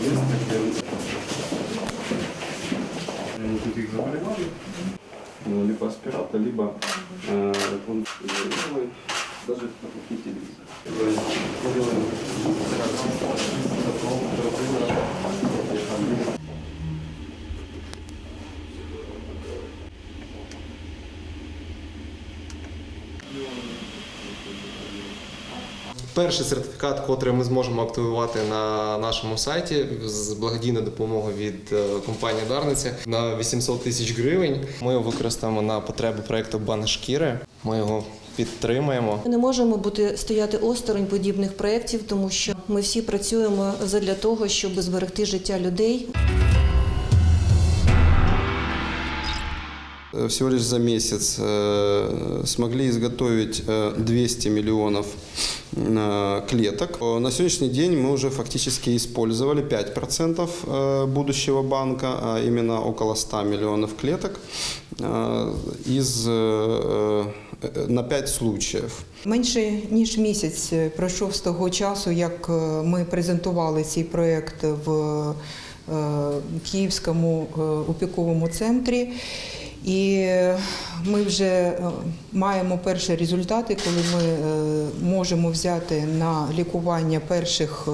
место, где э, никаких заболеваний. Ну, либо аспирата, либо э, он э, даже не телевизор. Перший сертифікат, котрий ми зможемо активувати на нашому сайті з благодійною допомогою від е, компанії Дарниця на 800 тисяч гривень. Ми його використаємо на потреби проекту Банк шкіри. Ми його підтримаємо. Ми не можемо бути стояти осторонь подібних проєктів, тому що ми всі працюємо задля того, щоб зберегти життя людей. Э, Всего лишь за месяц э, смогли изготовить э, 200 миллионов э, клеток. Э, На сегодняшний день мы уже фактически использовали 5% э, будущего банка, а именно около 100 миллионов клеток э, из, э, э, на 5 случаев. Менше ніж місяць е, пройшов з того часу, як е, ми презентували цей проєкт в е, Київському е, опіковому центрі. І е, ми вже е, маємо перші результати, коли ми е, можемо взяти на лікування перших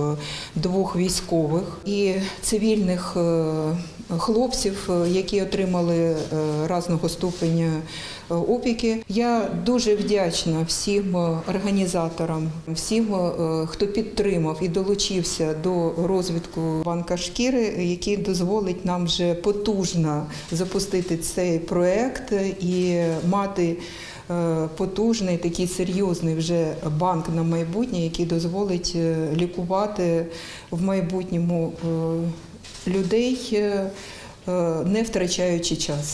двох військових і цивільних хлопців, які отримали разного ступеня опіки. Я дуже вдячна всім організаторам, всім, хто підтримав і долучився до розвитку банка шкіри, який дозволить нам вже потужно запустити цей проект і мати. е, Потужний такий серйозний вже банк на майбутнє, який дозволить е, лікувати в майбутньому е, людей, не втрачаючи час.